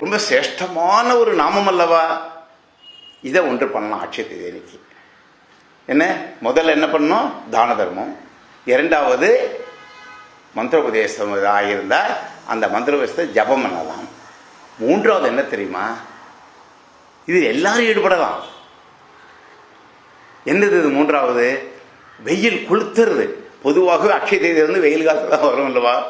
ரொம்ப சிரேஷ்டமான ஒரு நாமம் அல்லவா? இதை ஒன்று பண்ணலாம் அட்சய தேதிக்கு. என்ன? முதல்ல என்ன பண்ணணும்? தான தர்மம். இரண்டாவது மந்திரோபதேசம் ஆகியிருந்தால் அந்த மந்திரோபதேசத்தை ஜபம் பண்ணலாம். மூன்றாவது என்ன தெரியுமா? இது எல்லாரும் ஈடுபடலாம். என்னது இது மூன்றாவது? வெயில் கொளுத்துறது. பொதுவாகவே அக்ஷய தேதி வந்து வெயில் காலத்தில் தான் வரும் இல்லவா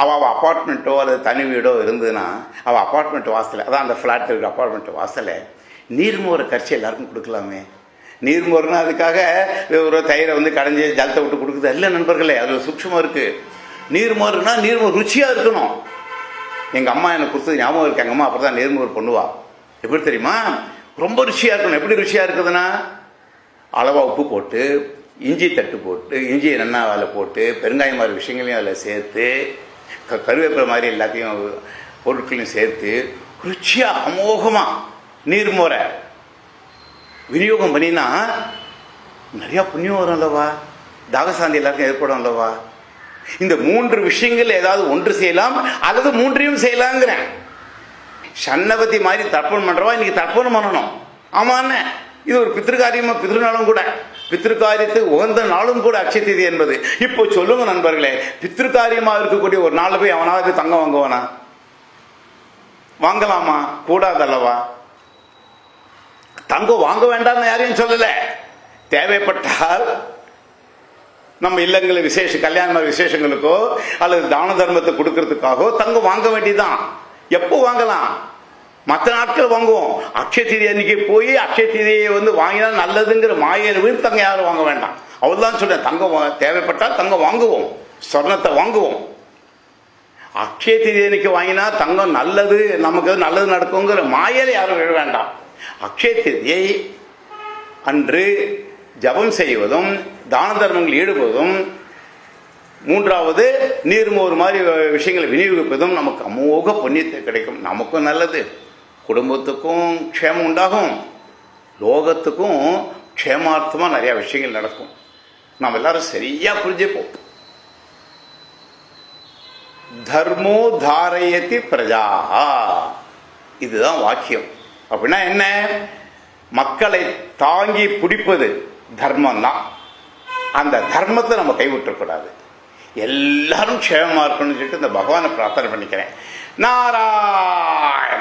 அவள் அவள் அப்பார்ட்மெண்ட்டோ அல்லது தனி வீடோ இருந்ததுன்னா அவள் அப்பார்ட்மெண்ட் வாசலை அதான் அந்த ஃப்ளாட் இருக்கிற அப்பார்ட்மெண்ட் வாசலை நீர்மோரை கரிச்சி எல்லாருக்கும் கொடுக்கலாமே. நீர்மோர்னா அதுக்காக ஒரு தயிரை வந்து கடைஞ்சி ஜலத்தை விட்டு கொடுக்குது. இல்லை நண்பர்களே அது சூட்சமாக இருக்குது நீர்மோர்னா நீர்மோர் ருச்சியாக இருக்கணும். எங்கள் அம்மா எனக்கு கொடுத்தது ஞாபகம் இருக்கு. எங்கள் அம்மா அப்போ தான் நேர்முகர் பண்ணுவா. எப்படி தெரியுமா? ரொம்ப ருசியாக இருக்கணும். எப்படி ருசியாக இருக்குதுன்னா? அளவாக உப்பு போட்டு இஞ்சி தட்டு போட்டு இஞ்சி நன்னா அதில் போட்டு பெருங்காயம் மாதிரி விஷயங்களையும் அதில் சேர்த்து கருவேப்பிலை மாதிரி எல்லாத்தையும் பொருட்களையும் சேர்த்து ருச்சியாக அமோகமாக நீர்முறை விநியோகம் பண்ணினா நிறையா புண்ணியம் வரும் அல்லவா? தாகசாந்தி எல்லாருக்கும் ஏற்படும் அல்லவா? இந்த மூன்று விஷயங்கள் ஏதாவது ஒன்று செய்யலாம் அல்லது மூன்றையும் செய்யலாங்கிறேன். சன்னபதி மாதிரி தர்ப்பணம் பண்ணுறவா இன்னைக்கு தர்ப்பணம் பண்ணணும். ஆமாண்ணே. இது ஒரு பித்திருக்காரியமாக பித்ருநாளும் கூட. பித்திருக்காரியத்துக்கு உகந்த நாளும் கூட அக்ஷய தேதி என்பது. இப்போ சொல்லுங்க நண்பர்களே பித்திருக்காரியமாக இருக்கக்கூடிய ஒரு நாள் போய் அவனாவது போய் தங்கம் வாங்குவானா? வாங்கலாமா? கூடாதல்லவா? தங்கம் வாங்க வேண்டாம்னு யாரையும் சொல்லல. தேவைப்பட்டால் நம்ம இல்லங்களில் விசேஷ கல்யாண விசேஷங்களுக்கோ அல்லது தான தர்மத்தை கொடுக்கறதுக்காகவோ தங்கம் வாங்க வேண்டியதுதான். எப்போ வாங்கலாம்? மற்ற நாட்கள் வாங்குவோம். அக்ஷய திதி அன்னைக்கு போய் அக்ஷய திதியை வந்து வாங்கினா நல்லதுங்கிற மாயில விழுந்து தங்கம் யாரும் வாங்க வேண்டாம். அவள் தான் சொன்னேன் தங்கம் தேவைப்பட்டால் தங்கம் வாங்குவோம். சொர்ணத்தை வாங்குவோம். அக்ஷய திதி அன்னைக்கு வாங்கினா தங்கம் நல்லது நமக்கு எது நல்லது நடக்குங்கிற மாயையில யாரும் விழ வேண்டாம். அக்ஷய திதியை அன்று ஜபம் செய்வதும் தான தர்மங்கள் ஈடுபதும் மூன்றாவது நீர்மோர் மாதிரி விஷயங்களை விநியோகிப்பதும் நமக்கு அமோக புண்ணியத்தை கிடைக்கும். நமக்கும் நல்லது. குடும்பத்துக்கும் க்ஷேமம் உண்டாகும். லோகத்துக்கும் க்ஷேமார்த்தமாக நிறையா விஷயங்கள் நடக்கும். நாம் எல்லாரும் சரியா புரிஞ்சுப்போம். தர்மோ தாரயதி பிரஜா இதுதான் வாக்கியம். அப்படின்னா என்ன? மக்களை தாங்கி பிடிப்பது தர்மம் தான் அந்த தர்மத்தை நம்ம கைவிட்டக்கூடாது. எல்லாரும் க்ஷேமமாக இருக்கணும்னு சொல்லிட்டு இந்த பகவானை பிரார்த்தனை பண்ணிக்கிறேன். நாராயண!